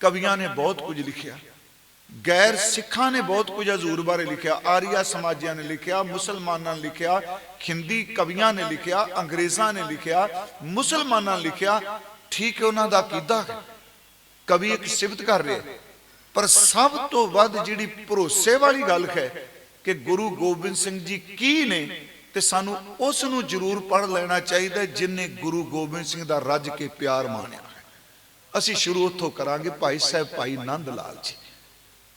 ਕਵੀਆਂ ਨੇ ਬਹੁਤ ਕੁਝ ਲਿਖਿਆ। ਗੈਰ ਸਿੱਖਾਂ ਨੇ ਬਹੁਤ ਕੁਝ ਹਜ਼ੂਰ ਬਾਰੇ ਲਿਖਿਆ ਆਰੀਆ ਸਮਾਜੀਆਂ ਨੇ ਲਿਖਿਆ ਮੁਸਲਮਾਨਾਂ ਨੇ ਲਿਖਿਆ ਖਿੰਦੀ ਕਵੀਆਂ ਨੇ ਲਿਖਿਆ ਅੰਗਰੇਜ਼ਾਂ ਨੇ ਲਿਖਿਆ ਮੁਸਲਮਾਨਾਂ ਨੇ ਲਿਖਿਆ ਠੀਕ ਹੈ ਉਹਨਾਂ ਦਾ ਅਕੀਦਾ ਕਵੀ ਇੱਕ ਸਿਫਤ ਕਰ ਰਿਹਾ ਪਰ ਸਭ ਤੋਂ ਵੱਧ ਜਿਹੜੀ ਭਰੋਸੇ ਵਾਲੀ ਗੱਲ ਹੈ ਕਿ ਗੁਰੂ ਗੋਬਿੰਦ ਸਿੰਘ ਜੀ ਕੀ ਨੇ ਤੇ ਸਾਨੂੰ ਉਸ ਨੂੰ ਜ਼ਰੂਰ ਪੜ੍ਹ ਲੈਣਾ ਚਾਹੀਦਾ ਹੈ, ਗੁਰੂ ਗੋਬਿੰਦ ਸਿੰਘ ਦਾ ਰੱਜ ਕੇ ਪਿਆਰ ਮਾਣਿਆ। ਅਸੀਂ ਸ਼ੁਰੂ ਉੱਥੋਂ ਕਰਾਂਗੇ ਭਾਈ ਸਾਹਿਬ ਭਾਈ ਨੰਦ ਲਾਲ ਜੀ।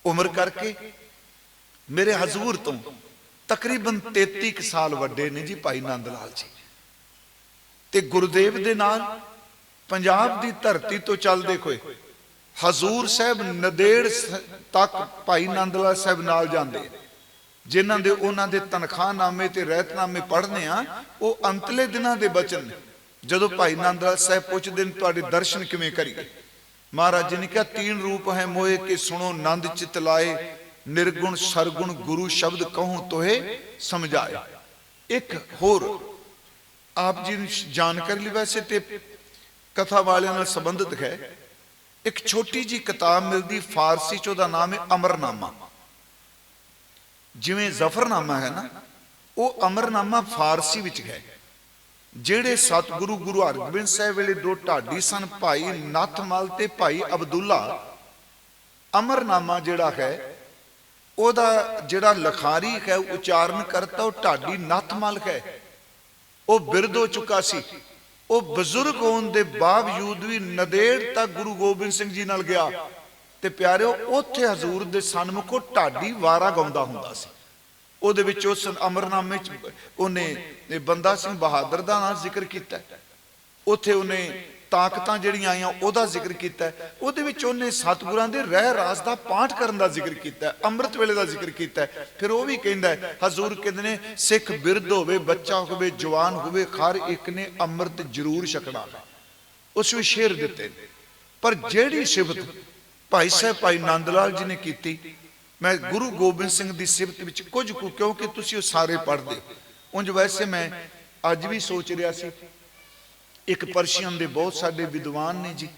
ਉਮਰ ਕਰਕੇ ਮੇਰੇ ਹਜ਼ੂਰ ਤੋਂ ਤਕਰੀਬਨ 33 ਕੁ ਸਾਲ ਵੱਡੇ ਨੇ ਜੀ ਭਾਈ ਨੰਦ ਲਾਲ ਜੀ। ਤੇ ਗੁਰਦੇਵ ਦੇ ਨਾਲ ਪੰਜਾਬ ਦੀ ਧਰਤੀ ਤੋਂ ਚੱਲਦੇ ਹੋਏ ਹਜ਼ੂਰ ਸਾਹਿਬ ਨਦੇੜ ਤੱਕ ਭਾਈ ਨੰਦ ਲਾਲ ਸਾਹਿਬ ਨਾਲ ਜਾਂਦੇ ਜਿਨ੍ਹਾਂ ਦੇ ਉਹਨਾਂ ਦੇ ਤਨਖਾਹਨਾਮੇ ਤੇ ਰਹਿਤਨਾਮੇ ਪੜ੍ਹਨੇ ਆ, ਉਹ ਅੰਤਲੇ ਦਿਨਾਂ ਦੇ ਬਚਨ ਨੇ। ਜਦੋਂ ਭਾਈ ਨੰਦ ਲਾਲ ਸਾਹਿਬ ਪੁੱਛਦੇ ਨੇ ਤੁਹਾਡੇ ਦਰਸ਼ਨ ਕਿਵੇਂ ਕਰੀਏ? ਮਹਾਰਾਜ ਜੀ ਨੇ ਕਿਹਾ ਤੀਨ ਰੂਪ ਹੈ ਮੋਏ ਕੇ ਸੁਣੋ ਨੰਦ ਚਿਤ ਲਾਏ ਨਿਰਗੁਣ ਸਰਗੁਣ ਗੁਰੂ ਸ਼ਬਦ ਕਹੂੰ ਤੋਏ ਸਮਝਾਏ ਇੱਕ ਹੋਰ ਆਪ ਜੀ ਨੂੰ ਜਾਣਕਾਰੀ ਲਈ ਵੈਸੇ ਤੇ ਕਥਾ ਵਾਲਿਆਂ ਨਾਲ ਸੰਬੰਧਿਤ ਹੈ। ਇੱਕ ਛੋਟੀ ਜੀ ਕਿਤਾਬ ਮਿਲਦੀ ਫਾਰਸੀ ਚ ਉਹਦਾ ਨਾਮ ਹੈ ਅਮਰਨਾਮਾ। ਜਿਵੇਂ ਜ਼ਫਰਨਾਮਾ ਹੈ ਨਾ ਉਹ ਅਮਰਨਾਮਾ ਫਾਰਸੀ ਵਿੱਚ ਹੈ। ਜਿਹੜੇ ਸਤਿਗੁਰੂ ਗੁਰੂ ਹਰਗੋਬਿੰਦ ਸਾਹਿਬ ਵੇਲੇ ਦੋ ਢਾਡੀ ਸਨ, ਭਾਈ ਨੱਥਮਲ ਤੇ ਭਾਈ ਅਬਦੁੱਲਾ, ਅਮਰਨਾਮਾ ਜਿਹੜਾ ਹੈ, ਉਹਦਾ ਜਿਹੜਾ ਲਖਾਰੀ ਹੈ, ਉਚਾਰਨ ਕਰਤਾ, ਉਹ ਢਾਡੀ ਨੱਥਮਲ ਹੈ। ਉਹ ਬਿਰਧ ਹੋ ਚੁੱਕਾ ਸੀ। ਉਹ ਬਜ਼ੁਰਗ ਹੋਣ ਦੇ ਬਾਵਜੂਦ ਵੀ ਨਦੇੜ ਤੱਕ ਗੁਰੂ ਗੋਬਿੰਦ ਸਿੰਘ ਜੀ ਨਾਲ ਗਿਆ। ਤੇ ਪਿਆਰਿਓ, ਉੱਥੇ ਹਜ਼ੂਰ ਦੇ ਸਨਮੁਖੋਂ ਢਾਡੀ ਵਾਰਾ ਗਾਉਂਦਾ ਹੁੰਦਾ ਸੀ। ਉਹਦੇ ਵਿੱਚ ਉਸ ਅਮਰਨਾਮੇ ਚ ਉਹਨੇ ਬੰਦਾ ਸਿੰਘ ਬਹਾਦਰ ਦਾ ਨਾਮ ਜ਼ਿਕਰ ਕੀਤਾ। ਉੱਥੇ ਉਹਨੇ ਤਾਕਤਾਂ ਜਿਹੜੀਆਂ ਆਈਆਂ, ਉਹਦਾ ਜ਼ਿਕਰ ਕੀਤਾ। ਉਹਦੇ ਵਿੱਚ ਉਹਨੇ ਸਤਿਗੁਰਾਂ ਦੇ ਰਹਿ ਰਾਸ ਦਾ ਪਾਠ ਕਰਨ ਦਾ ਜ਼ਿਕਰ ਕੀਤਾ, ਅੰਮ੍ਰਿਤ ਵੇਲੇ ਦਾ ਜ਼ਿਕਰ ਕੀਤਾ। ਫਿਰ ਉਹ ਵੀ ਕਹਿੰਦਾ ਹਜ਼ੂਰ ਕਹਿੰਦੇ ਨੇ, ਸਿੱਖ ਬਿਰਧ ਹੋਵੇ, ਬੱਚਾ ਹੋਵੇ, ਜਵਾਨ ਹੋਵੇ, ਹਰ ਇੱਕ ਨੇ ਅੰਮ੍ਰਿਤ ਜ਼ਰੂਰ ਛਕਣਾ ਹੈ। ਉਸ ਵਿੱਚ ਸ਼ੇਰ ਦਿੱਤੇ ਨੇ। ਪਰ ਜਿਹੜੀ ਸਿਫਤ ਭਾਈ ਸਾਹਿਬ, ਭਾਈ ਨੰਦ ਲਾਲ ਜੀ ਨੇ ਕੀਤੀ ਮੈਂ ਗੁਰੂ ਗੋਬਿੰਦ ਸਿੰਘ ਦੀ ਸਿਫਤ ਵਿੱਚ ਕੁਝ ਕੁ, ਕਿਉਂਕਿ ਤੁਸੀਂ ਉਹ ਸਾਰੇ ਪੜ੍ਹਦੇ ਹੋ। ਉਂਝ ਵੈਸੇ ਮੈਂ ਅੱਜ ਵੀ ਸੋਚ ਰਿਹਾ ਸੀ, ਇੱਕ ਪਰਸ਼ੀਅਨ ਦੇ ਬਹੁਤ ਸਾਡੇ ਵਿਦਵਾਨ ਨੇ ਜੀ।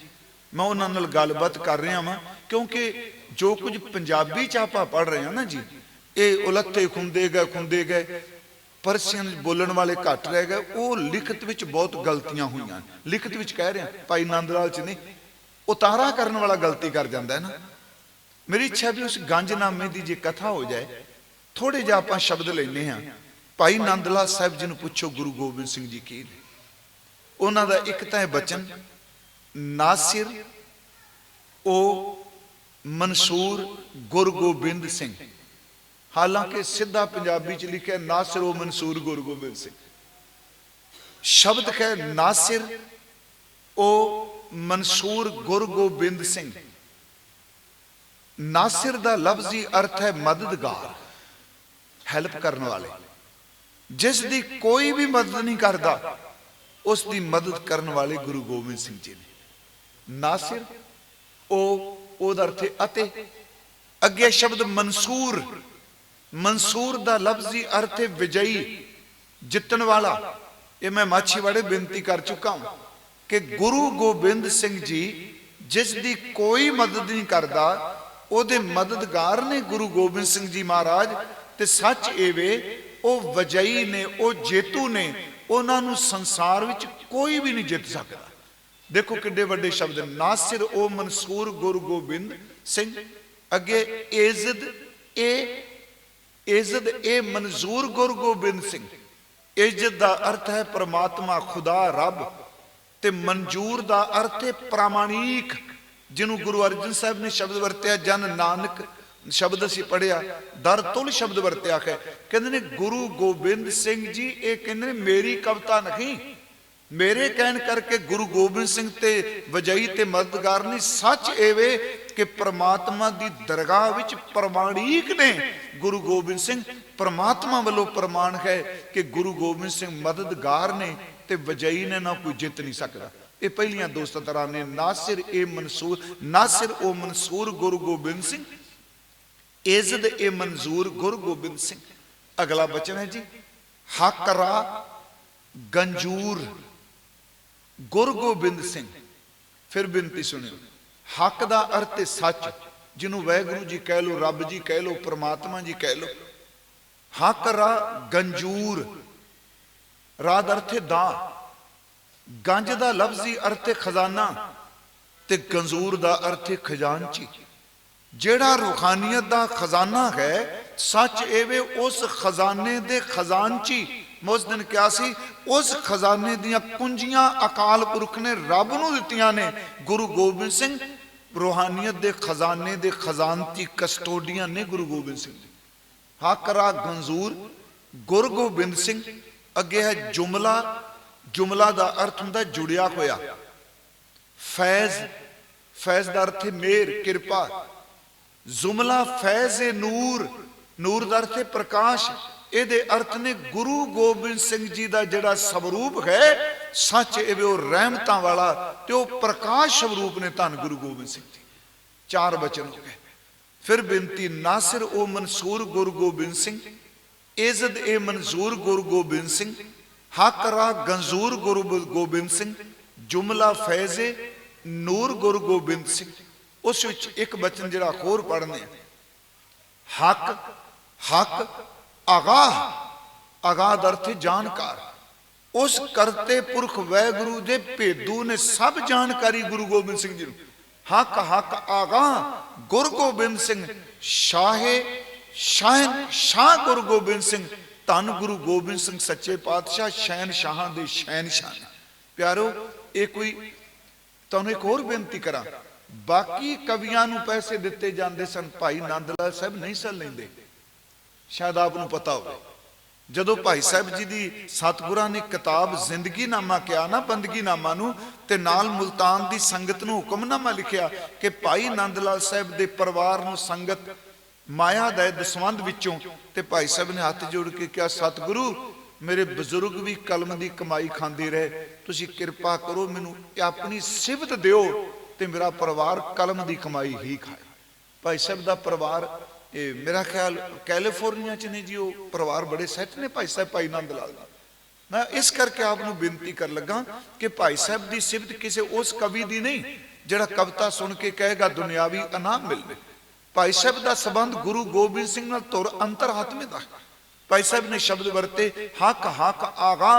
ਮੈਂ ਉਹਨਾਂ ਨਾਲ ਗੱਲਬਾਤ ਕਰ ਰਿਹਾ ਵਾਂ, ਕਿਉਂਕਿ ਜੋ ਕੁਝ ਪੰਜਾਬੀ ਚ ਆਪਾਂ ਪੜ੍ਹ ਰਹੇ ਹਾਂ ਨਾ ਜੀ, ਇਹ ਉਲੱਥੇ ਖੁੰਦੇ ਗਏ ਖੁੰਦੇ ਗਏ ਪਰਸ਼ੀਅਨ ਬੋਲਣ ਵਾਲੇ ਘੱਟ ਰਹਿ ਗਏ, ਉਹ ਲਿਖਤ ਵਿੱਚ ਬਹੁਤ ਗਲਤੀਆਂ ਹੋਈਆਂ। ਲਿਖਤ ਵਿੱਚ ਕਹਿ ਰਿਹਾ, ਭਾਈ ਨੰਦ ਲਾਲ ਚ ਨਹੀਂ ਉਤਾਰਾ ਕਰਨ ਵਾਲਾ ਗਲਤੀ ਕਰ ਜਾਂਦਾ ਹੈ ਨਾ। ਮੇਰੀ ਇੱਛਾ ਵੀ ਉਸ ਗੰਜਨਾਮੇ ਦੀ ਜੇ ਕਥਾ ਹੋ ਜਾਏ ਥੋੜੇ ਜਿਹਾ ਆਪਾਂ ਸ਼ਬਦ ਲੈਨੇ ਹਾਂ। ਭਾਈ ਨੰਦਲਾ ਸਾਹਿਬ ਜੀ ਨੂੰ ਪੁੱਛੋ, ਗੁਰੂ ਗੋਬਿੰਦ ਸਿੰਘ ਜੀ ਕੀ ਨੇ? ਉਹਨਾਂ ਦਾ ਇੱਕ ਤਾਂ ਹੈ ਬਚਨ, ਨਾਸਿਰ ਉਹ ਮਨਸੂਰ ਗੁਰ ਗੋਬਿੰਦ ਸਿੰਘ। ਹਾਲਾਂਕਿ ਸਿੱਧਾ ਪੰਜਾਬੀ ਚ ਲਿਖਿਆ ਨਾਸਿਰ ਉਹ ਮਨਸੂਰ ਗੁਰੂ ਗੋਬਿੰਦ ਸਿੰਘ। ਸ਼ਬਦ ਹੈ ਨਾਸਿਰ ਉਹ ਮਨਸੂਰ ਗੁਰ ਗੋਬਿੰਦ ਸਿੰਘ। ਨਾਸਿਰ ਦਾ ਲਫ਼ਜ਼ੀ ਅਰਥ ਹੈ ਮਦਦਗਾਰ ਹੈਲਪ ਕਰਨ ਵਾਲੇ ਜਿਸ ਦੀ ਕੋਈ ਵੀ ਮਦਦ ਨਹੀਂ ਕਰਦਾ ਉਸ ਦੀ ਮਦਦ ਕਰਨ ਵਾਲੇ ਗੁਰੂ ਗੋਬਿੰਦ ਸਿੰਘ ਜੀ ਨੇ ਨਾਸਿਰ ਉਹ ਉਹਦਾ ਅਰਥ ਹੈ ਅਤੇ ਅੱਗੇ ਸ਼ਬਦ ਮਨਸੂਰ ਮਨਸੂਰ ਦਾ ਲਫ਼ਜ਼ੀ ਅਰਥ ਹੈ ਵਿਜਈ ਜਿੱਤਣ ਵਾਲਾ ਇਹ ਮੈਂ ਮਾਛੀਵਾੜੇ ਬੇਨਤੀ ਕਰ ਚੁੱਕਾ ਹਾਂ ਕਿ ਗੁਰੂ ਗੋਬਿੰਦ ਸਿੰਘ ਜੀ ਜਿਸ ਦੀ ਕੋਈ ਮਦਦ ਨਹੀਂ ਕਰਦਾ ਉਹਦੇ ਮਦਦਗਾਰ ਨੇ ਗੁਰੂ ਗੋਬਿੰਦ ਸਿੰਘ ਜੀ ਮਹਾਰਾਜ। ਤੇ ਸੱਚ ਇਹ ਵੇ, ਉਹ ਵਜਈ ਨੇ, ਉਹ ਜੇਤੂ ਨੇ, ਉਹਨਾਂ ਨੂੰ ਸੰਸਾਰ ਵਿੱਚ ਕੋਈ ਵੀ ਨਹੀਂ ਜਿੱਤ ਸਕਦਾ। ਦੇਖੋ ਕਿੱਡੇ ਵੱਡੇ ਸ਼ਬਦ ਨੇ। ਨਾਸਿਰ ਉਹ ਮਨਸੂਰ ਗੁਰੂ ਗੋਬਿੰਦ ਸਿੰਘ। ਅੱਗੇ ਇਜ਼ਤ ਇਹ ਇਜ਼ਤ ਇਹ ਮਨਜ਼ੂਰ ਗੁਰੂ ਗੋਬਿੰਦ ਸਿੰਘ। ਇਜ਼ਤ ਦਾ ਅਰਥ ਹੈ ਪ੍ਰਮਾਤਮਾ ਖੁਦਾ ਰੱਬ। ਤੇ ਮਨਜੂਰ ਦਾ ਅਰਥ ਹੈ ਪ੍ਰਾਮਾਣਿਕ। ਜਿਹਨੂੰ ਗੁਰੂ ਅਰਜਨ ਸਾਹਿਬ ਨੇ ਸ਼ਬਦ ਵਰਤਿਆ, ਜਨ ਨਾਨਕ ਸ਼ਬਦ ਅਸੀਂ ਪੜਿਆ ਦਰ ਤੁਲ ਸ਼ਬਦ ਵਰਤਿਆ ਹੈ। ਕਹਿੰਦੇ ਨੇ, ਗੁਰੂ ਗੋਬਿੰਦ ਸਿੰਘ ਜੀ, ਇਹ ਕਹਿੰਦੇ ਨੇ, ਮੇਰੀ ਕਵਿਤਾ ਨਹੀਂ। ਮੇਰੇ ਕਹਿਣ ਕਰਕੇ ਗੁਰੂ ਗੋਬਿੰਦ ਸਿੰਘ ਤੇ ਵਜਈ ਤੇ ਮਦਦਗਾਰ ਨਹੀਂ। ਸੱਚ ਐਵੇਂ ਕਿ ਪ੍ਰਮਾਤਮਾ ਦੀ ਦਰਗਾਹ ਵਿੱਚ ਪ੍ਰਮਾਣਿਕ ਨੇ ਗੁਰੂ ਗੋਬਿੰਦ ਸਿੰਘ। ਪ੍ਰਮਾਤਮਾ ਵੱਲੋਂ ਪ੍ਰਮਾਣ ਹੈ ਕਿ ਗੁਰੂ ਗੋਬਿੰਦ ਸਿੰਘ ਮਦਦਗਾਰ ਨੇ ਤੇ ਵਜਈ ਨੇ ਨਾ ਕੋਈ ਜਿੱਤ ਨਹੀਂ ਸਕਦਾ। ਇਹ ਪਹਿਲੀਆਂ ਦੋ ਸਤਰਾਂ ਨੇ ਨਾਸਿਰ ਇਹ ਮਨਸੂਰ ਨਾਸਿਰ ਉਹ ਮਨਸੂਰ ਗੁਰੂ ਗੋਬਿੰਦ ਸਿੰਘ, ਇਜ਼ਤ ਇਹ ਮਨਜ਼ੂਰ ਗੁਰੂ ਗੋਬਿੰਦ ਸਿੰਘ। ਅਗਲਾ ਬਚਨ ਹੈ ਜੀ ਹਕਰਾ ਗੰਜੂਰ, ਗੁਰੂ ਗੋਬਿੰਦ ਸਿੰਘ। ਫਿਰ ਬੇਨਤੀ ਸੁਣਿਓ, ਹੱਕ ਦਾ ਅਰਥ ਹੈ ਸੱਚ, ਜਿਹਨੂੰ ਵਾਹਿਗੁਰੂ ਜੀ ਕਹਿ ਲੋ ਰੱਬ ਜੀ ਕਹਿ ਲੋ ਪ੍ਰਮਾਤਮਾ ਜੀ ਕਹਿ ਲੋ ਹੱਕ ਰਾ ਗੰਜੂਰ ਰਾਹ ਦਾ ਅਰਥ ਹੈ ਦਾ ਗੰਜ ਦਾ ਲਫ਼ਜ਼ੀ ਅਰਥ ਹੈ ਖਜ਼ਾਨਾ ਤੇ ਗੰਜੂਰ ਦਾ ਅਰਥ ਹੈ ਖਜ਼ਾਨਚੀ। ਜਿਹੜਾ ਰੂਹਾਨੀਅਤ ਦਾ ਖਜ਼ਾਨਾ ਹੈ, ਸੱਚ ਇਹ ਉਸ ਖਜ਼ਾਨੇ ਦੇ ਖਜ਼ਾਨਚੀ। ਮੈਂ ਉਸ ਦਿਨ ਕਿਹਾ ਸੀ, ਉਸ ਖਜ਼ਾਨੇ ਦੀਆਂ ਕੁੰਜੀਆਂ ਅਕਾਲ ਪੁਰਖ ਨੇ ਰੱਬ ਨੂੰ ਦਿੱਤੀਆਂ ਨੇ। ਗੁਰੂ ਗੋਬਿੰਦ ਸਿੰਘ ਰੂਹਾਨੀਅਤ ਦੇ ਖਜ਼ਾਨੇ ਦੇ ਖਜ਼ਾਨਚੀ ਕਸਟੋਡੀਅਨ ਨੇ ਗੁਰੂ ਗੋਬਿੰਦ ਸਿੰਘ ਜੀ ਹਾਕਰਾ ਗੰਜ਼ੂਰ, ਗੁਰ ਗੋਬਿੰਦ ਸਿੰਘ, ਅੱਗੇ ਹੈ ਜੁਮਲਾ ਜੁਮਲਾ ਦਾ ਅਰਥ ਹੁੰਦਾ ਜੁੜਿਆ ਹੋਇਆ। ਫੈਜ਼ ਫੈਜ਼ ਦਾ ਅਰਥ ਹੈ ਮਿਹਰ ਕਿਰਪਾ। ਜ਼ੁਮਲਾ ਫੈਜ਼ ਏ ਨੂਰ ਨੂਰ ਦਾ ਅਰਥ ਹੈ ਪ੍ਰਕਾਸ਼। ਇਹਦੇ ਅਰਥ ਨੇ ਗੁਰੂ ਗੋਬਿੰਦ ਸਿੰਘ ਜੀ ਦਾ ਜਿਹੜਾ ਸਵਰੂਪ ਹੈ, ਸੱਚ ਇਹ ਵੀ ਉਹ ਰਹਿਮਤਾਂ ਵਾਲਾ ਤੇ ਉਹ ਪ੍ਰਕਾਸ਼ ਸਵਰੂਪ ਨੇ ਧੰਨ ਗੁਰੂ ਗੋਬਿੰਦ ਸਿੰਘ ਜੀ। ਚਾਰ ਬਚਨ ਹੋ ਗਏ। ਫਿਰ ਬੇਨਤੀ, ਨਾਸਿਰ ਉਹ ਮਨਸੂਰ ਗੁਰੂ ਗੋਬਿੰਦ ਸਿੰਘ ਇਜ਼ਤ ਇਹ ਮਨਜ਼ੂਰ ਗੁਰੂ ਗੋਬਿੰਦ ਸਿੰਘ ਹੱਕ ਰਾ ਗੰਜ਼ੂਰ ਗੁਰੂ ਗੋਬਿੰਦ ਸਿੰਘ ਜੁਮਲਾ ਫੈਜ਼ੇ ਨੂਰ ਗੁਰੂ ਗੋਬਿੰਦ ਸਿੰਘ ਉਸ ਵਿੱਚ ਇੱਕ ਬਚਨ ਜਿਹੜਾ ਹੋਰ ਪੜ੍ਹਨੇ ਆ ਹੱਕ ਹੱਕ ਅਗਾਹ ਆਗਾਹ ਦਾ ਅਰਥ ਜਾਣਕਾਰ ਉਸ ਕਰਤੇ ਪੁਰਖ ਵੈਗੁਰੂ ਦੇ ਭੇਦੂ ਨੇ ਸਭ ਜਾਣਕਾਰੀ ਗੁਰੂ ਗੋਬਿੰਦ ਸਿੰਘ ਜੀ ਨੂੰ ਹੱਕ ਹੱਕ ਆਗਾਹ ਗੁਰੂ ਗੋਬਿੰਦ ਸਿੰਘ ਸ਼ਾਹੇ ਸ਼ਾਹਨ ਸ਼ਾਹ ਗੁਰੂ ਗੋਬਿੰਦ ਸਿੰਘ ਧੰਨ ਗੁਰੂ ਗੋਬਿੰਦ ਸਿੰਘ ਸੱਚੇ ਪਾਤਸ਼ਾਹ ਸ਼ੈਨ ਸ਼ਾਹਾਂ ਦੇ ਸ਼ੈਨ ਸ਼ਾਹ ਪਿਆਰੋ, ਇਹ ਕੋਈ ਤੁਹਾਨੂੰ ਇੱਕ ਹੋਰ ਬੇਨਤੀ ਕਰਾਂ। ਬਾਕੀ ਕਵੀਆਂ ਨੂੰ ਪੈਸੇ ਦਿੱਤੇ ਜਾਂਦੇ ਸਨ, ਭਾਈ ਨੰਦ ਲਾਲ ਸਾਹਿਬ ਨਹੀਂ ਸਨ ਲੈਂਦੇ। ਸ਼ਾਇਦ ਆਪ ਨੂੰ ਪਤਾ ਹੋਵੇ। ਜਦੋਂ ਭਾਈ ਸਾਹਿਬ ਜੀ ਦੀ ਸਤਿਗੁਰਾਂ ਨੇ ਕਿਤਾਬ ਜ਼ਿੰਦਗੀਨਾਮਾ ਕਿਹਾ ਨਾ, ਬੰਦਗੀਨਾਮਾ ਨੂੰ, ਤੇ ਨਾਲ ਮੁਲਤਾਨ ਦੀ ਸੰਗਤ ਨੂੰ ਹੁਕਮਨਾਮਾ ਲਿਖਿਆ ਕਿ ਭਾਈ ਨੰਦ ਲਾਲ ਸਾਹਿਬ ਦੇ ਪਰਿਵਾਰ ਨੂੰ ਸੰਗਤ ਮਾਇਆ ਦਾ ਦਸਵੰਦ ਵਿੱਚੋਂ ਤੇ ਭਾਈ ਸਾਹਿਬ ਨੇ ਹੱਥ ਜੋੜ ਕੇ ਕਿਹਾ, ਸਤਿਗੁਰੂ, ਮੇਰੇ ਬਜ਼ੁਰਗ ਵੀ ਕਲਮ ਦੀ ਕਮਾਈ ਖਾਂਦੇ ਰਹੇ। ਤੁਸੀਂ ਕਿਰਪਾ ਕਰੋ, ਮੈਨੂੰ ਆਪਣੀ ਸਿਫਤ ਦਿਓ ਤੇ ਮੇਰਾ ਪਰਿਵਾਰ ਕਲਮ ਦੀ ਕਮਾਈ ਹੀ ਖਾਏ। ਭਾਈ ਸਾਹਿਬ ਦਾ ਪਰਿਵਾਰ, ਇਹ ਮੇਰਾ ਖਿਆਲ ਕੈਲੀਫੋਰਨੀਆ ਚ ਨੇ ਜੀ, ਉਹ ਪਰਿਵਾਰ ਬੜੇ ਸੈੱਟ ਨੇ ਭਾਈ ਸਾਹਿਬ, ਭਾਈ ਨੰਦ ਲਾਲ ਦਾ ਮੈਂ ਇਸ ਕਰਕੇ ਆਪ ਨੂੰ ਬੇਨਤੀ ਕਰਨ ਲੱਗਾ ਕਿ ਭਾਈ ਸਾਹਿਬ ਦੀ ਸਿਫਤ ਕਿਸੇ ਉਸ ਕਵੀ ਦੀ ਨਹੀਂ, ਜਿਹੜਾ ਕਵਿਤਾ ਸੁਣ ਕੇ ਕਹੇਗਾ, ਦੁਨਿਆਵੀ ਇਨਾਮ ਮਿਲਵੇ ਭਾਈ ਸਾਹਿਬ ਦਾ ਸਬੰਧ ਗੁਰੂ ਗੋਬਿੰਦ ਸਿੰਘ ਨਾਲ ਤੁਰ ਅੰਤਰ ਹਤਮੇ ਦਾ। ਭਾਈ ਸਾਹਿਬ ਨੇ ਸ਼ਬਦ ਵਰਤੇ, ਹੱਕ ਹੱਕ, ਆਗਾ,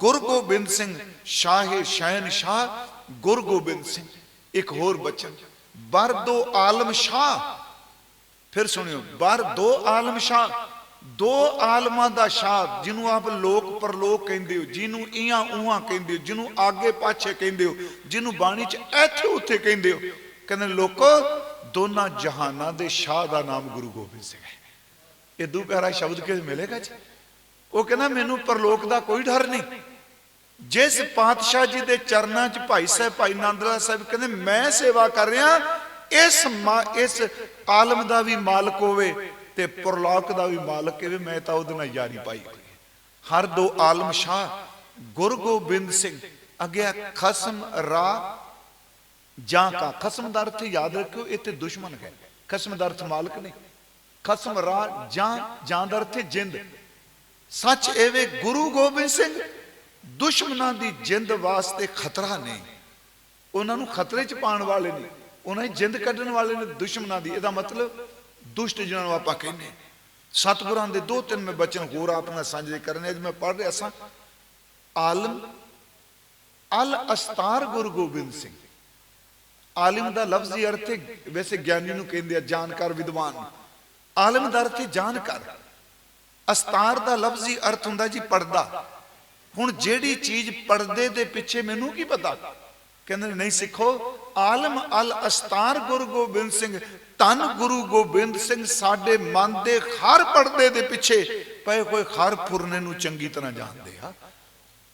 ਗੁਰ ਗੋਬਿੰਦ ਸਿੰਘ, ਸ਼ਾਹੇ ਸ਼ੈਨ ਸ਼ਾਹ ਗੁਰ ਗੋਬਿੰਦ ਸਿੰਘ। ਇੱਕ ਹੋਰ ਬਚਨ, ਬਰ ਆਲਮ ਸ਼ਾਹ। ਫਿਰ ਸੁਣਿਓ, ਬਰ ਦੋ ਆਲਮ ਸ਼ਾਹ। ਦੋ ਆਲਮਾਂ ਦਾ ਸ਼ਾਹ, ਜਿਹਨੂੰ ਆਪ ਲੋਕ ਪਰਲੋਕ ਕਹਿੰਦੇ ਹੋ, ਜਿਹਨੂੰ ਇਆਂ ਉਹਾਂ ਕਹਿੰਦੇ ਹੋ, ਜਿਹਨੂੰ ਆਗੇ ਪਾਛੇ ਕਹਿੰਦੇ ਹੋ, ਜਿਹਨੂੰ ਬਾਣੀ ਚ ਇੱਥੇ ਉੱਥੇ ਕਹਿੰਦੇ ਹੋ। ਕਹਿੰਦੇ ਲੋਕੋ ਦੋਨਾਂ ਜਹਾਨਾਂ ਦੇ ਸ਼ਾਹ ਦਾ ਨਾਮ ਗੁਰੂ ਗੋਬਿੰਦ ਸਿੰਘ ਹੈ। ਇਦੋਂ ਪਿਆਰਾ ਸ਼ਬਦ ਕਿਸ ਮਿਲੇਗਾ ਜੀ? ਉਹ ਕਹਿੰਦਾ, ਮੈਨੂੰ ਪਰਲੋਕ ਦਾ ਕੋਈ ਡਰ ਨਹੀਂ। ਜਿਸ ਪਾਤਸ਼ਾਹ ਜੀ ਦੇ ਚਰਨਾਂ 'ਚ ਭਾਈ ਸਾਹਿਬ, ਭਾਈ ਨੰਦਲਾ ਸਾਹਿਬ ਕਹਿੰਦੇ, ਮੈਂ ਸੇਵਾ ਕਰ ਰਿਹਾ, ਇਸ ਇਸ ਆਲਮ ਦਾ ਵੀ ਮਾਲਕ ਹੋਵੇ ਤੇ ਪਰਲੋਕ ਦਾ ਵੀ ਮਾਲਕ ਹੋਵੇ, ਮੈਂ ਤਾਂ ਉਹਦੇ ਨਾਲ ਯਾਰੀ ਪਾਈ ਹਰ ਦੋ ਆਲਮ ਸ਼ਾਹ ਗੁਰੂ ਗੋਬਿੰਦ ਸਿੰਘ ਅਗਿਆ ਖਸਮ ਰਾ ਜਾਂ ਕਾ ਖਸਮ ਦਾ ਅਰਥ ਯਾਦ ਰੱਖਿਓ ਇੱਥੇ ਦੁਸ਼ਮਣ ਹੈ। ਖਸਮ ਦਾ ਅਰਥ ਮਾਲਕ ਨੇ। ਖਸਮ ਰਾ ਜਾਂ ਜਾਂ ਦਾ ਅਰਥ ਜਿੰਦ। ਸੱਚ ਐਵੇਂ ਗੁਰੂ ਗੋਬਿੰਦ ਸਿੰਘ, ਦੁਸ਼ਮਣਾਂ ਦੀ ਜਿੰਦ ਵਾਸਤੇ ਖਤਰਾ ਨਹੀਂ ਉਹਨਾਂ ਨੂੰ ਖਤਰੇ 'ਚ ਪਾਉਣ ਵਾਲੇ ਨੇ। ਉਹਨਾਂ ਦੀ ਜਿੰਦ ਕੱਢਣ ਵਾਲੇ ਨੇ, ਦੁਸ਼ਮਣਾਂ ਦੀ। ਇਹਦਾ ਮਤਲਬ ਦੁਸ਼ਟ ਜਿਹਨਾਂ ਨੂੰ ਆਪਾਂ ਕਹਿੰਦੇ ਹਾਂ। ਸਤਿਗੁਰਾਂ ਦੇ ਦੋ ਤਿੰਨ ਮੈਂ ਬਚਨ ਹੋਰ ਆਪ ਨਾਲ ਸਾਂਝੇ ਕਰਨੇ ਅੱਜ ਮੈਂ ਪੜ੍ਹ ਰਿਹਾ ਸਾਂ। ਆਲਮ, ਅਲ ਅਸਤਾਰ ਗੁਰੂ ਗੋਬਿੰਦ ਸਿੰਘ। ਆਲਿਮ ਦਾ ਲਫ਼ਜ਼ੀ ਅਰਥ ਵੈਸੇ ਗਿਆਨੀ ਨੂੰ ਕਹਿੰਦੇ ਆ ਜਾਣਕਾਰ ਵਿਦਵਾਨ। ਆਲਿਮ ਦਾ ਅਰਥ ਹੈ ਜਾਣਕਾਰ। ਅਸਤਾਰ ਦਾ ਲਫ਼ਜ਼ੀ ਅਰਥ ਹੁੰਦਾ ਜੀ ਪਰਦਾ ਹੁਣ ਜਿਹੜੀ ਚੀਜ਼ ਪਰਦੇ ਦੇ ਪਿੱਛੇ ਮੈਨੂੰ ਕੀ ਪਤਾ? ਕਹਿੰਦੇ ਨਹੀਂ ਸਿੱਖੋ। ਆਲਮ ਅਲ ਅਸਤਾਰ ਗੁਰੂ ਗੋਬਿੰਦ ਸਿੰਘ ਤਨ ਗੁਰੂ ਗੋਬਿੰਦ ਸਿੰਘ ਸਾਡੇ ਮਨ ਦੇ ਹਰ ਪਰਦੇ ਦੇ ਪਿੱਛੇ ਪਏ ਕੋਈ ਹਰ ਫੁਰਨੇ ਨੂੰ ਚੰਗੀ ਤਰ੍ਹਾਂ ਜਾਣਦੇ ਆ।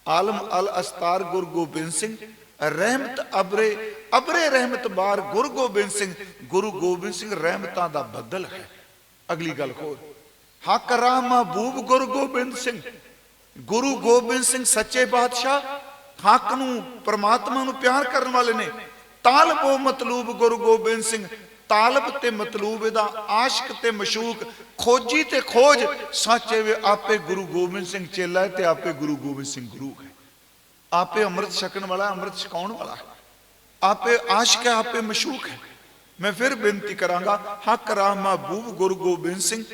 ਆਲਮ ਅਲ ਅਸਤਾਰ ਗੁਰੂ ਗੋਬਿੰਦ ਸਿੰਘ ਰਹਿਮਤ ਅਬਰੇ ਅਬਰੇ ਰਹਿਮਤ ਬਾਰ ਗੁਰੂ ਗੋਬਿੰਦ ਸਿੰਘ, ਗੁਰੂ ਗੋਬਿੰਦ ਸਿੰਘ ਰਹਿਮਤਾਂ ਦਾ ਬੱਦਲ ਹੈ। ਅਗਲੀ ਗੱਲ ਹੋਰ। ਹੱਕ ਰਾਹ ਮਹਬੂਬ ਗੁਰੂ ਗੋਬਿੰਦ ਸਿੰਘ। ਗੁਰੂ ਗੋਬਿੰਦ ਸਿੰਘ ਸੱਚੇ ਬਾਦਸ਼ਾਹ, ਹੱਕ ਨੂੰ, ਪ੍ਰਮਾਤਮਾ ਨੂੰ ਪਿਆਰ ਕਰਨ ਵਾਲੇ ਨੇ। ਤਾਲਬੋ ਮਤਲੂਬ ਗੁਰੂ ਗੋਬਿੰਦ ਸਿੰਘ। ਤਾਲਬ ਤੇ ਮਤਲੂਬ ਇਹਦਾ ਆਸ਼ਕ ਤੇ ਮਸ਼ੂਕ। ਖੋਜੀ ਤੇ ਖੋਜ। ਸੱਚੇ ਵੇ ਆਪੇ ਗੁਰੂ ਗੋਬਿੰਦ ਸਿੰਘ ਚੇਲਾ ਹੈ ਤੇ ਆਪੇ ਗੁਰੂ ਗੋਬਿੰਦ ਸਿੰਘ ਗੁਰੂ ਹੈ। ਆਪੇ ਅੰਮ੍ਰਿਤ ਛਕਣ ਵਾਲਾ, ਅੰਮ੍ਰਿਤ ਛਕਾਉਣ ਵਾਲਾ। ਆਪੇ ਆਸ਼ਕ ਹੈ, ਆਪੇ ਮਸ਼ੂਕ ਹੈ। ਮੈਂ ਫਿਰ ਬੇਨਤੀ ਕਰਾਂਗਾ, ਹੱਕ ਰਾਹ ਮਹਬੂਬ ਗੁਰੂ ਗੋਬਿੰਦ ਸਿੰਘ,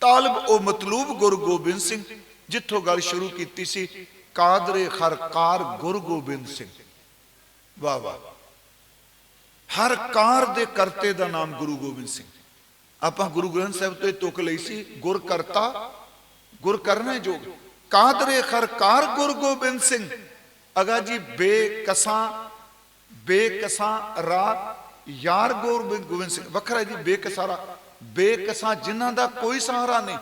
ਤਾਲਬ ਉਹ ਮਤਲੂਬ ਗੁਰੂ ਗੋਬਿੰਦ ਸਿੰਘ, ਜਿੱਥੋਂ ਗੱਲ ਸ਼ੁਰੂ ਕੀਤੀ ਸੀ, ਕਾਦਰੇ ਖਰਕਾਰ ਗੁਰੂ ਗੋਬਿੰਦ ਸਿੰਘ। ਵਾਹ ਵਾਹ ਹਰ ਕਾਰ ਦੇ ਕਰਤੇ ਦਾ ਨਾਮ ਗੁਰੂ ਗੋਬਿੰਦ ਸਿੰਘ। ਆਪਾਂ ਗੁਰੂ ਗ੍ਰੰਥ ਸਾਹਿਬ ਤੋਂ ਇਹ ਤੁਕ ਲਈ ਸੀ, ਗੁਰ ਕਰਤਾ, ਗੁਰ ਕਰਨਾ ਜੋਗ। ਕਾਦਰੇ ਖਰਕਾਰ ਗੁਰੂ ਗੋਬਿੰਦ ਸਿੰਘ ਅਗਾ ਜੀ ਬੇਕਸਾਂ ਬੇਕਸਾਂ ਰਾ ਯਾਰ ਗੋਬਿੰਦ ਗੋਬਿੰਦ ਸਿੰਘ ਵੱਖਰਾ ਜੀ ਬੇਕਸਾਰਾ ਬੇਕਸਾਂ ਜਿਨ੍ਹਾਂ ਦਾ ਕੋਈ ਸਹਾਰਾ ਨਹੀਂ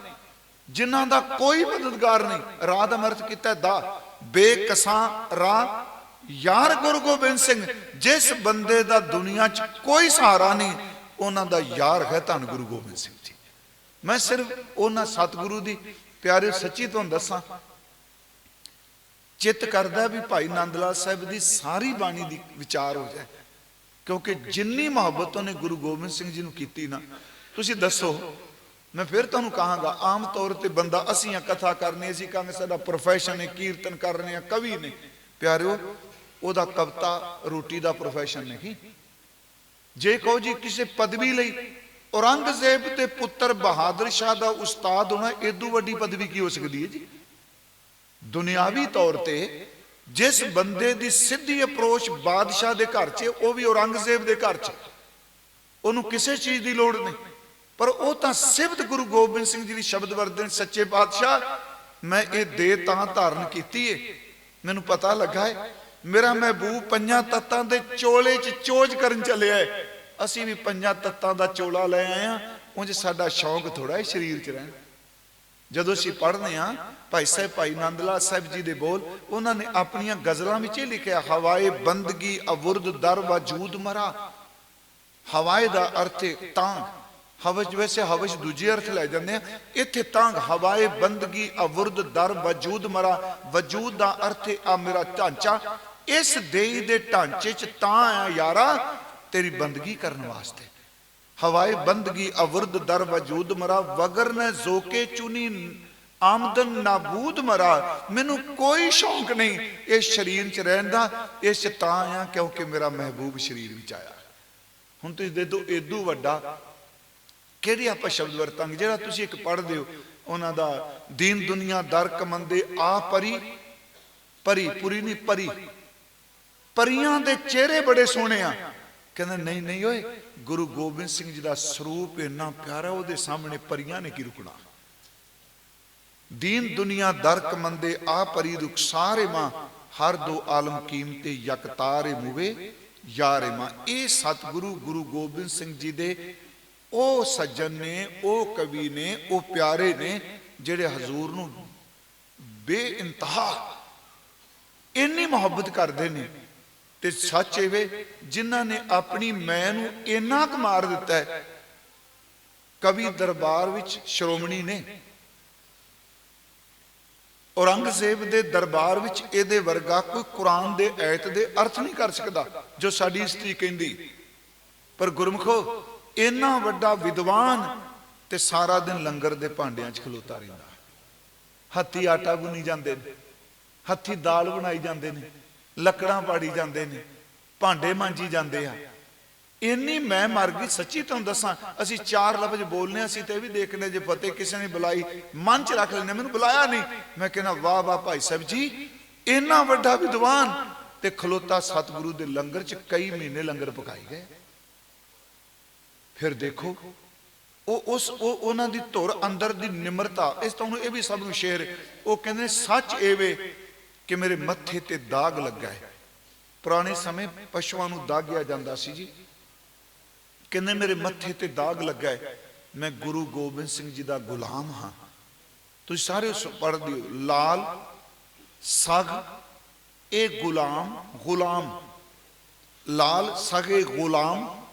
ਜਿਨ੍ਹਾਂ ਦਾ ਕੋਈ ਮਦਦਗਾਰ ਨਹੀਂ ਰਾਹ ਦਾ ਅਰਥ ਕੀਤਾ ਦਾ ਬੇਕਸਾਂ ਰਾ ਯਾਰ ਗੁਰੂ ਗੋਬਿੰਦ ਸਿੰਘ ਜਿਸ ਬੰਦੇ ਦਾ ਦੁਨੀਆ 'ਚ ਕੋਈ ਸਹਾਰਾ ਨਹੀਂ ਉਹਨਾਂ ਦਾ ਯਾਰ ਹੈ ਧੰਨ ਗੁਰੂ ਗੋਬਿੰਦ ਸਿੰਘ ਜੀ ਮੈਂ ਸਿਰਫ ਉਹਨਾਂ ਸਤਿਗੁਰੂ ਦੀ ਪਿਆਰੇ ਸੱਚੀ ਤੁਹਾਨੂੰ ਦੱਸਾਂ, ਚਿੱਤ ਕਰਦਾ ਵੀ ਭਾਈ ਨੰਦ ਲਾਲ ਸਾਹਿਬ ਦੀ ਸਾਰੀ ਬਾਣੀ ਦੀ ਵਿਚਾਰ ਹੋ ਜਾਏ, ਕਿਉਂਕਿ ਜਿੰਨੀ ਮੁਹੱਬਤ ਉਹਨੇ ਗੁਰੂ ਗੋਬਿੰਦ ਸਿੰਘ ਜੀ ਨੂੰ ਕੀਤੀ ਨਾ, ਤੁਸੀਂ ਦੱਸੋ, ਮੈਂ ਫਿਰ ਤੁਹਾਨੂੰ ਕਹਾਂਗਾ, ਆਮ ਤੌਰ ਤੇ ਬੰਦਾ ਅਸੀਂ ਆ ਕਥਾ ਕਰਨੀ, ਅਸੀਂ ਕਹਾਂਗੇ ਸਾਡਾ ਪ੍ਰੋਫੈਸ਼ਨ ਹੈ ਕੀਰਤਨ ਕਰ ਰਹੇ ਆ, ਕਵੀ ਨੇ, ਪਿਆਰਿਓ, ਉਹਦਾ ਕਵਤਾ ਰੋਟੀ ਦਾ ਪ੍ਰੋਫੈਸ਼ਨ ਨਹੀਂ। ਜੇ ਕਹੋ ਜੀ ਕਿਸੇ ਪਦਵੀ ਲਈ ਔਰੰਗਜ਼ੇਬ ਤੇ ਪੁੱਤਰ ਬਹਾਦਰ ਸ਼ਾਹ ਦਾ ਉਸਤਾਦ ਹੋਣਾ ਏਦੂ ਵੱਡੀ ਪਦਵੀ ਕੀ ਹੋ ਸਕਦੀ ਹੈ ਜੀ? ਦੁਨਿਆਵੀ ਤੌਰ ਤੇ ਜਿਸ ਬੰਦੇ ਦੀ ਸਿੱਧੀ ਅਪਰੋਚ ਬਾਦਸ਼ਾਹ ਦੇ ਘਰ 'ਚ ਉਹ ਵੀ ਔਰੰਗਜ਼ੇਬ ਦੇ ਘਰ 'ਚ ਉਹਨੂੰ ਕਿਸੇ ਚੀਜ਼ ਦੀ ਲੋੜ ਨਹੀਂ। ਪਰ ਉਹ ਤਾਂ ਸਿਫਤ ਗੁਰੂ ਗੋਬਿੰਦ ਸਿੰਘ ਜੀ ਦੀ ਸ਼ਬਦ ਵਰਦਨ ਸੱਚੇ ਬਾਦਸ਼ਾਹ, ਮੈਂ ਇਹ ਦੇ ਤਾਂ ਧਾਰਨ ਕੀਤੀ ਏ। ਮੈਨੂੰ ਪਤਾ ਲੱਗਾ ਹੈ ਮੇਰਾ ਮਹਿਬੂਬ ਪੰਜਾਂ ਤੱਤਾਂ ਦੇ ਚੋਲੇ 'ਚ ਚੋਜ ਕਰਨ ਚੱਲਿਆ ਹੈ ਅਸੀਂ ਵੀ ਪੰਜਾਂ ਤੱਤਾਂ ਦਾ ਚੋਲਾ ਲੈ ਆਏ ਆ ਉਂਝ ਸਾਡਾ ਸ਼ੌਂਕ ਥੋੜਾ ਹੈ ਸਰੀਰ 'ਚ ਰਹਿਣ। ਜਦੋਂ ਅਸੀਂ ਪੜ੍ਹਨੇ ਆ ਭਾਈ ਸਾਹਿਬ, ਭਾਈ ਨੰਦ ਸਾਹਿਬ ਜੀ ਦੇ ਬੋਲ, ਉਹਨਾਂ ਨੇ ਆਪਣੀਆਂ ਗਜ਼ਲਾਂ ਵਿੱਚ ਇਹ ਲਿਖਿਆ, ਹਵਾਏ ਬੰਦਗੀ ਅਵੁਰਦ ਦਰ ਵਜੂਦ ਮਰਾ। ਹਵਾਏ ਦਾ ਅਰਥ ਹੈ ਤਾਂਗ ਹਵਜ ਵੈਸੇ ਹਵਜ ਦੂਜੇ ਅਰਥ ਲੈ ਜਾਂਦੇ ਆ ਇੱਥੇ ਤਾਂਗ ਹਵਾਏ ਬੰਦਗੀ ਅਵੁਰਦ ਦਰ ਵਜੂਦ ਮਰਾ। ਵਜੂਦ ਦਾ ਅਰਥ ਆ ਮੇਰਾ ਢਾਂਚਾ। ਇਸ ਦੇਈ ਦੇ ਢਾਂਚੇ 'ਚ ਤਾਂ ਆ ਯਾਰਾ ਤੇਰੀ ਬੰਦਗੀ ਕਰਨ ਵਾਸਤੇ। ਹਵਾਏ ਬੰਦਗੀ ਅਵਰਦ ਦਰ ਵਜੂਦ ਮਰਾ, ਵਗਰ ਨ ਜ਼ੋਕੇ ਚੁਨੀ ਆਮਦਨ ਨਾਬੂਦ ਮਰਾ। ਮੈਨੂੰ ਕੋਈ ਸ਼ੌਂਕ ਨਹੀਂ, ਇਸ ਸਰੀਰ 'ਚ ਰਹਿਣ ਦਾ, ਇਸ ਤਾਂ ਆ ਕਿਉਂਕਿ ਮੇਰਾ ਮਹਿਬੂਬ ਸਰੀਰ ਵਿੱਚ ਆਇਆ। ਹੁਣ ਤੁਸੀਂ ਦੇ ਦੋ ਏਦੂ ਵੱਡਾ ਕਿਹੜੀ ਆਪਾਂ ਸ਼ਬਦ ਵਰਤਾਂਗੇ? ਜਿਹੜਾ ਤੁਸੀਂ ਇੱਕ ਪੜ੍ਹਦੇ ਹੋ, ਉਹਨਾਂ ਦਾ ਦੀਨ ਦੁਨੀਆ ਦਰ ਕਮੰਦੇ ਆ ਪਰੀ ਪਰੀ, ਪੁਰੀ ਨਹੀਂ, ਪਰੀ। ਪਰੀਆਂ ਦੇ ਚਿਹਰੇ ਬੜੇ ਸੋਹਣੇ ਆ। ਕਹਿੰਦਾ, ਨਹੀਂ ਨਹੀਂ ਓਏ, ਗੁਰੂ ਗੋਬਿੰਦ ਸਿੰਘ ਜੀ ਦਾ ਸਰੂਪ ਇੰਨਾ ਪਿਆਰਾ, ਉਹਦੇ ਸਾਹਮਣੇ ਪਰੀਆਂ ਨੇ ਕੀ ਰੁਕਣਾ? ਦੀਨ ਦੁਨੀਆ ਦਰਕ ਮੰਦੇ, ਆ ਪਰੀ ਦੁਖ ਸਾਰੇ ਮਾਂ, ਹਰ ਦੋ ਆਲਮ ਕੀਮਤੇ ਯਕਤਾਰੇ ਮੁਵੇ, ਯਾਰੇ ਮਾਂ। ਇਹ ਸਤਿਗੁਰੂ ਗੁਰੂ ਗੋਬਿੰਦ ਸਿੰਘ ਜੀ ਦੇ ਉਹ ਸੱਜਣ ਨੇ, ਉਹ ਕਵੀ ਨੇ, ਉਹ ਪਿਆਰੇ ਨੇ, ਜਿਹੜੇ ਹਜ਼ੂਰ ਨੂੰ ਬੇਇੰਤਹਾ, ਇੰਨੀ ਮੁਹੱਬਤ ਕਰਦੇ ਨੇ। ਤੇ ਸੱਚ ਇਹ ਵੇ, ਜਿਨ੍ਹਾਂ ਨੇ ਆਪਣੀ ਮੈਂ ਨੂੰ ਇੰਨਾ ਕੁ ਮਾਰ ਦਿੱਤਾ ਹੈ, ਕਵੀ ਦਰਬਾਰ ਵਿੱਚ ਸ਼੍ਰੋਮਣੀ ਨੇ। ਔਰੰਗਜ਼ੇਬ ਦੇ ਦਰਬਾਰ ਵਿੱਚ ਇਹਦੇ ਵਰਗਾ ਕੋਈ ਕੁਰਾਨ ਦੇ ਐਤ ਦੇ ਅਰਥ ਨਹੀਂ ਕਰ ਸਕਦਾ, ਜੋ ਸਾਡੀ ਇਸਤਰੀ ਕਹਿੰਦੀ। ਪਰ ਗੁਰਮਖੋ, ਇੰਨਾ ਵੱਡਾ ਵਿਦਵਾਨ ਤੇ ਸਾਰਾ ਦਿਨ ਲੰਗਰ ਦੇ ਭਾਂਡਿਆਂ 'ਚ ਖਲੋਤਾ ਰਹਿੰਦਾ। ਹੱਥੀ ਆਟਾ ਗੁੰਨੀ ਜਾਂਦੇ ਨੇ, ਹੱਥੀ ਦਾਲ ਬਣਾਈ ਜਾਂਦੇ ਨੇ ਲੱਕੜਾਂ ਪਾੜੀ ਜਾਂਦੇ ਨੇ, ਭਾਂਡੇ ਮਾਂਜੀ ਜਾਂਦੇ ਆ। ਇੰਨੀ ਮੈਂ ਮਰ ਗਈ, ਸੱਚੀ ਤੁਹਾਨੂੰ ਦੱਸਾਂ, ਅਸੀਂ ਚਾਰ ਲਫ਼ਜ਼ ਬੋਲਨੇ ਅਸੀਂ ਤੇ ਵੀ ਦੇਖਨੇ ਜੇ ਫਤਿਹ ਕਿਸੇ ਨੇ ਬੁਲਾਈ, ਮਨ ਚ ਰੱਖ ਲੈਨੇ ਮੈਨੂੰ ਬੁਲਾਇਆ ਨਹੀਂ। ਮੈਂ ਕਹਿੰਦਾ, ਵਾਹ ਵਾਹ ਭਾਈ ਸਾਹਿਬ ਜੀ, ਇੰਨਾ ਵੱਡਾ ਵਿਦਵਾਨ, ਤੇ ਖਲੋਤਾ ਸਤਿਗੁਰੂ ਦੇ ਲੰਗਰ ਚ ਕਈ ਮਹੀਨੇ ਲੰਗਰ ਪਕਾਈ ਗਏ। ਫਿਰ ਦੇਖੋ, ਉਹ ਉਸ, ਉਹ ਉਹਨਾਂ ਦੀ ਧੁਰ ਅੰਦਰ ਦੀ ਨਿਮਰਤਾ, ਇਸ ਤੋਂ ਇਹ ਵੀ ਸਭ ਨੂੰ ਸ਼ੇਰ, ਉਹ ਕਹਿੰਦੇ ਸੱਚ ਏਵੇ ਕਿ ਮੇਰੇ ਮੱਥੇ ਤੇ ਦਾਗ ਲੱਗਾ ਹੈ। ਪੁਰਾਣੇ ਸਮੇਂ ਪਸ਼ੂਆਂ ਨੂੰ ਦਾਗਿਆ ਜਾਂਦਾ ਸੀ ਜੀ। ਕਹਿੰਦੇ ਮੇਰੇ ਮੱਥੇ ਤੇ ਦਾਗ ਲੱਗਾ ਹੈ। ਮੈਂ ਗੁਰੂ ਗੋਬਿੰਦ ਸਿੰਘ ਜੀ ਦਾ ਗੁਲਾਮ ਹਾਂ। ਤੁਸੀਂ ਸਾਰੇ ਪੜ੍ਹਦੇ ਹੋ ਲਾਲ, ਸਗ, ਇਹ ਗੁਲਾਮ ਗੁਲਾਮ। ਲਾਲ, ਸਗੇ ਗੁਲਾਮ।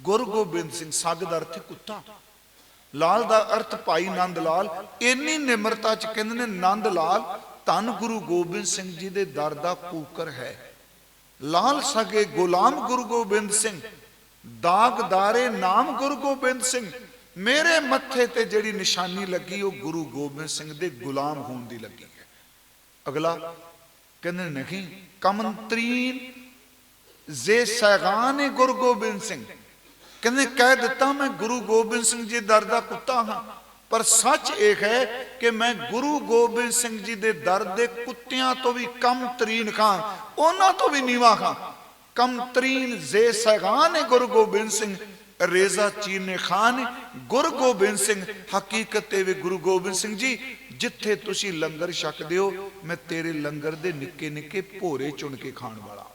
ਗੁਰੂ ਗੋਬਿੰਦ ਸਿੰਘ, ਸਗ ਦਾ ਅਰਥ ਕੁੱਤਾ। ਲਾਲ ਦਾ ਅਰਥ ਭਾਈ ਨੰਦ ਲਾਲ। ਇੰਨੀ ਨਿਮਰਤਾ ਚ ਕਹਿੰਦੇ ਨੇ ਨੰਦ ਲਾਲ ਧੰਨ ਗੁਰੂ ਗੋਬਿੰਦ ਸਿੰਘ ਜੀ ਦੇ ਦਰ ਦਾ ਕੂਕਰ ਹੈ। ਲਾਲ ਸਗੇ ਗੁਲਾਮ ਗੁਰੂ ਗੋਬਿੰਦ ਸਿੰਘ ਦਾਗਦਾਰੇ ਨਾਮ ਗੁਰੂ ਗੋਬਿੰਦ ਸਿੰਘ, ਮੇਰੇ ਮੱਥੇ ਤੇ ਜਿਹੜੀ ਨਿਸ਼ਾਨੀ ਲੱਗੀ, ਉਹ ਗੁਰੂ ਗੋਬਿੰਦ ਸਿੰਘ ਦੇ ਗੁਲਾਮ ਹੋਣ ਦੀ ਲੱਗੀ ਹੈ। ਅਗਲਾ ਕਹਿੰਦੇ ਨਹੀਂ, ਕਮੰਤਰੀਨ ਜੇ ਸੈਗਾਨ ਗੁਰੂ ਗੋਬਿੰਦ ਸਿੰਘ। ਕਹਿੰਦੇ, ਕਹਿ ਦਿੱਤਾ ਮੈਂ ਗੁਰੂ ਗੋਬਿੰਦ ਸਿੰਘ ਜੀ ਦਰ ਦਾ ਕੁੱਤਾ ਹਾਂ। ਪਰ ਸੱਚ ਇਹ ਹੈ ਕਿ ਮੈਂ ਗੁਰੂ ਗੋਬਿੰਦ ਸਿੰਘ ਜੀ ਦੇ ਦਰ ਦੇ ਕੁੱਤਿਆਂ ਤੋਂ ਵੀ ਕਮ ਤਰੀਨ ਖਾਂ ਉਹਨਾਂ ਤੋਂ ਵੀ ਨੀਵਾ ਖਾਂ ਕਮ ਤਰੀਨ ਜੇ ਸੈਗਾਨ ਏ ਗੁਰੂ ਗੋਬਿੰਦ ਸਿੰਘ, ਰੇਜ਼ਾ ਚੀਨੇ ਖਾਨ ਗੁਰੂ ਗੋਬਿੰਦ ਸਿੰਘ, ਹਕੀਕਤ ਤੇ ਵੀ ਗੁਰੂ ਗੋਬਿੰਦ ਸਿੰਘ ਜੀ, ਜਿੱਥੇ ਤੁਸੀਂ ਲੰਗਰ ਛਕਦੇ ਹੋ, ਮੈਂ ਤੇਰੇ ਲੰਗਰ ਦੇ ਨਿੱਕੇ ਨਿੱਕੇ ਭੋਰੇ ਚੁਣ ਕੇ ਖਾਣ ਵਾਲਾ।